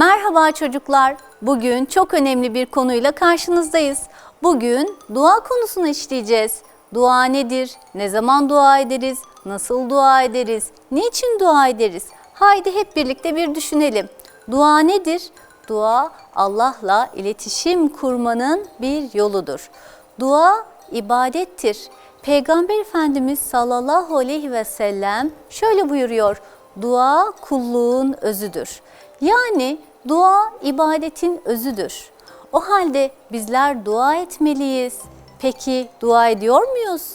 Merhaba çocuklar. Bugün çok önemli bir konuyla karşınızdayız. Bugün dua konusunu işleyeceğiz. Dua nedir? Ne zaman dua ederiz? Nasıl dua ederiz? Niçin dua ederiz? Haydi hep birlikte bir düşünelim. Dua nedir? Dua Allah'la iletişim kurmanın bir yoludur. Dua ibadettir. Peygamber Efendimiz sallallahu aleyhi ve sellem şöyle buyuruyor. Dua kulluğun özüdür. Yani dua ibadetin özüdür. O halde bizler dua etmeliyiz. Peki dua ediyor muyuz?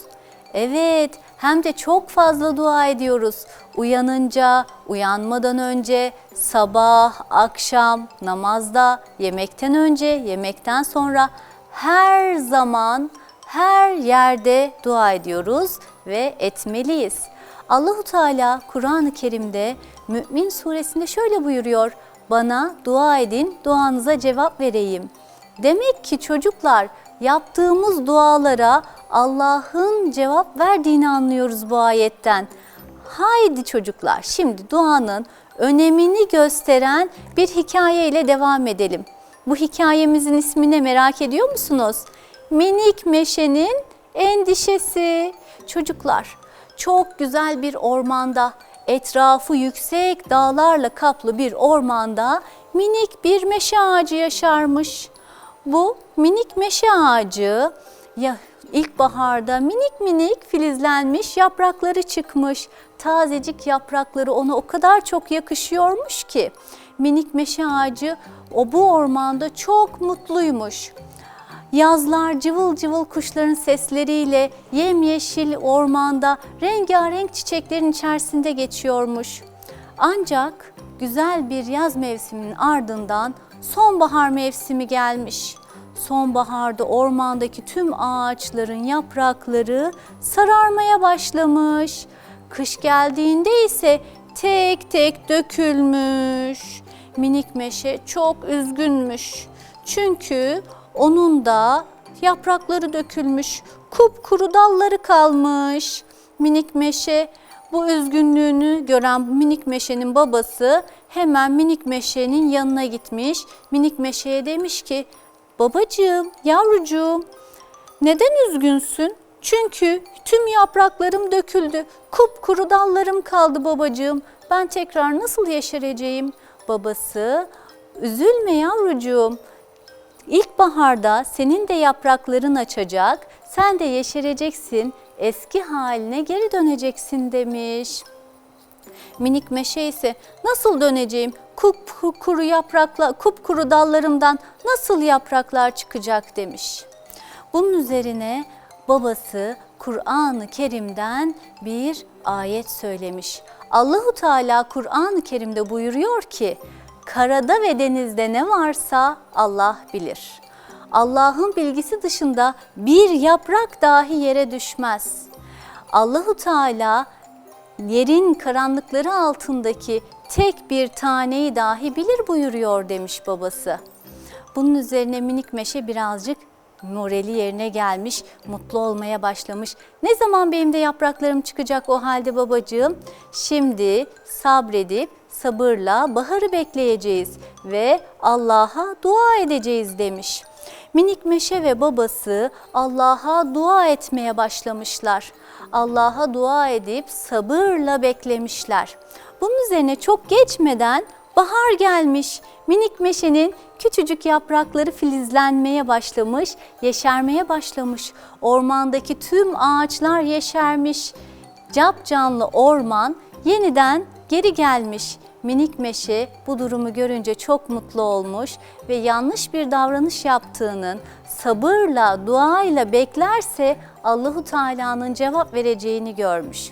Evet, hem de çok fazla dua ediyoruz. Uyanınca, uyanmadan önce, sabah, akşam, namazda, yemekten önce, yemekten sonra her zaman, her yerde dua ediyoruz ve etmeliyiz. Allahu Teala Kur'an-ı Kerim'de Mü'min suresinde şöyle buyuruyor. Bana dua edin, duanıza cevap vereyim. Demek ki çocuklar yaptığımız dualara Allah'ın cevap verdiğini anlıyoruz bu ayetten. Haydi çocuklar şimdi duanın önemini gösteren bir hikaye ile devam edelim. Bu hikayemizin ismini merak ediyor musunuz? Minik meşenin endişesi. Çocuklar çok güzel bir ormanda, etrafı yüksek dağlarla kaplı bir ormanda minik bir meşe ağacı yaşarmış. Bu minik meşe ağacı ya ilkbaharda minik minik filizlenmiş yaprakları çıkmış. Tazecik yaprakları ona o kadar çok yakışıyormuş ki minik meşe ağacı o bu ormanda çok mutluymuş. Yazlar cıvıl cıvıl kuşların sesleriyle yemyeşil ormanda rengarenk çiçeklerin içerisinde geçiyormuş. Ancak güzel bir yaz mevsiminin ardından sonbahar mevsimi gelmiş. Sonbaharda ormandaki tüm ağaçların yaprakları sararmaya başlamış. Kış geldiğinde ise tek tek dökülmüş. Minik meşe çok üzgünmüş. Çünkü onun da yaprakları dökülmüş, kupkuru dalları kalmış. Minik meşe bu üzgünlüğünü gören minik meşenin babası hemen minik meşenin yanına gitmiş. Minik meşeye demiş ki babacığım, yavrucuğum neden üzgünsün? Çünkü tüm yapraklarım döküldü. Kupkuru dallarım kaldı babacığım. Ben tekrar nasıl yeşereceğim? Babası üzülme yavrucuğum. İlkbaharda senin de yaprakların açacak, sen de yeşereceksin, eski haline geri döneceksin demiş. Minik meşe ise nasıl döneceğim? Kupkuru yaprakla, kupkuru dallarımdan nasıl yapraklar çıkacak demiş. Bunun üzerine babası Kur'an-ı Kerim'den bir ayet söylemiş. Allahu Teala Kur'an-ı Kerim'de buyuruyor ki: Karada ve denizde ne varsa Allah bilir. Allah'ın bilgisi dışında bir yaprak dahi yere düşmez. Allahu Teala yerin karanlıkları altındaki tek bir taneyi dahi bilir buyuruyor demiş babası. Bunun üzerine minik meşe birazcık morali yerine gelmiş, mutlu olmaya başlamış. Ne zaman benim de yapraklarım çıkacak o halde babacığım? Şimdi sabredip sabırla baharı bekleyeceğiz ve Allah'a dua edeceğiz demiş. Minik meşe ve babası Allah'a dua etmeye başlamışlar. Allah'a dua edip sabırla beklemişler. Bunun üzerine çok geçmeden bahar gelmiş. Minik meşenin küçücük yaprakları filizlenmeye başlamış, yeşermeye başlamış. Ormandaki tüm ağaçlar yeşermiş. Cap canlı orman yeniden geri gelmiş. Minik meşe bu durumu görünce çok mutlu olmuş ve yanlış bir davranış yaptığının sabırla, duayla beklerse Allahu Teala'nın cevap vereceğini görmüş.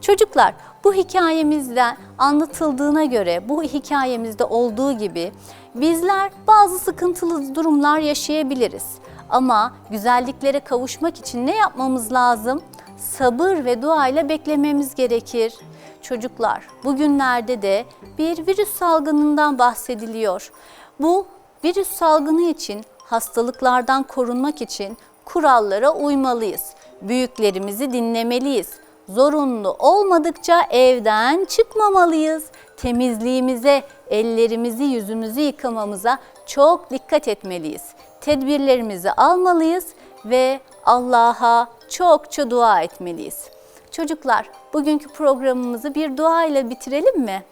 Çocuklar bu hikayemizde anlatıldığına göre bu hikayemizde olduğu gibi bizler bazı sıkıntılı durumlar yaşayabiliriz. Ama güzelliklere kavuşmak için ne yapmamız lazım? Sabır ve dua ile beklememiz gerekir. Çocuklar bugünlerde de bir virüs salgınından bahsediliyor. Bu virüs salgını için hastalıklardan korunmak için kurallara uymalıyız. Büyüklerimizi dinlemeliyiz. Zorunlu olmadıkça evden çıkmamalıyız. temizliğimize, ellerimizi, yüzümüzü yıkamamıza çok dikkat etmeliyiz. Tedbirlerimizi almalıyız ve Allah'a çokça dua etmeliyiz. Çocuklar, bugünkü programımızı bir dua ile bitirelim mi?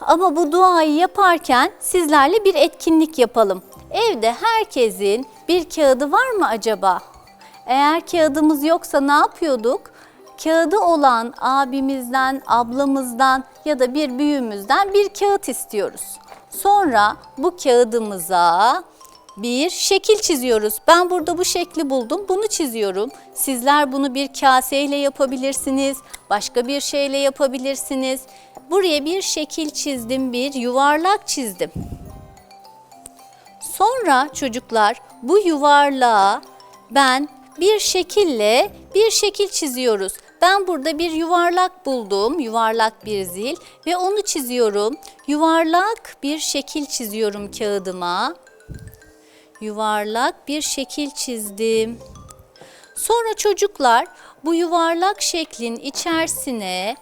Ama bu duayı yaparken sizlerle bir etkinlik yapalım. Evde herkesin bir kağıdı var mı acaba? Eğer kağıdımız yoksa ne yapıyorduk? Kağıdı olan abimizden, ablamızdan ya da bir büyüğümüzden bir kağıt istiyoruz. Sonra bu kağıdımıza bir şekil çiziyoruz. Ben burada bu şekli buldum. Bunu çiziyorum. Sizler bunu bir kaseyle yapabilirsiniz. Başka bir şeyle yapabilirsiniz. Buraya bir şekil çizdim, bir yuvarlak çizdim. Sonra çocuklar bu yuvarlağa ben bir şekille bir şekil çiziyoruz. Ben burada bir yuvarlak buldum, yuvarlak bir zil ve onu çiziyorum. Yuvarlak bir şekil çiziyorum kağıdıma. Yuvarlak bir şekil çizdim. Sonra çocuklar bu yuvarlak şeklin içerisine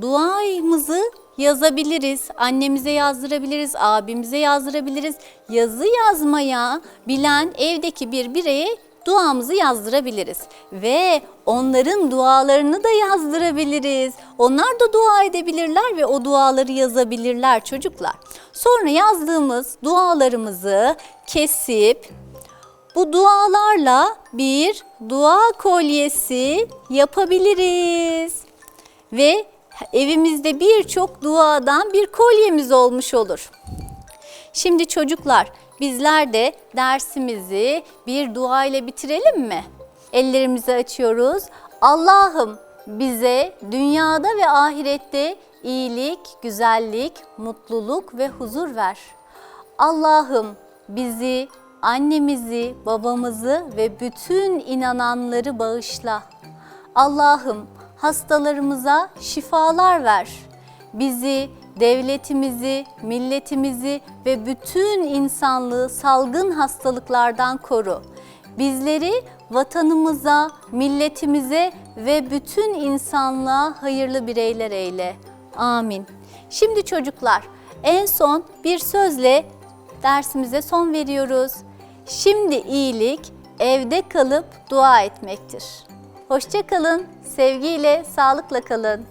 duamızı yazabiliriz. Annemize yazdırabiliriz, abimize yazdırabiliriz. Yazı yazmaya bilen evdeki bir bireye duamızı yazdırabiliriz. Ve onların dualarını da yazdırabiliriz. Onlar da dua edebilirler ve o duaları yazabilirler çocuklar. Sonra yazdığımız dualarımızı kesip bu dualarla bir dua kolyesi yapabiliriz. Ve evimizde birçok duadan bir kolyemiz olmuş olur. Şimdi çocuklar bizler de dersimizi bir dua ile bitirelim mi? Ellerimizi açıyoruz. Allah'ım bize dünyada ve ahirette iyilik, güzellik, mutluluk ve huzur ver. Allah'ım bizi, annemizi, babamızı ve bütün inananları bağışla. Allah'ım hastalarımıza şifalar ver. Bizi, devletimizi, milletimizi ve bütün insanlığı salgın hastalıklardan koru. Bizleri vatanımıza, milletimize ve bütün insanlığa hayırlı bireyler eyle. Amin. Şimdi çocuklar en son bir sözle dersimize son veriyoruz. Şimdi iyilik evde kalıp dua etmektir. Hoşça kalın, sevgiyle, sağlıkla kalın.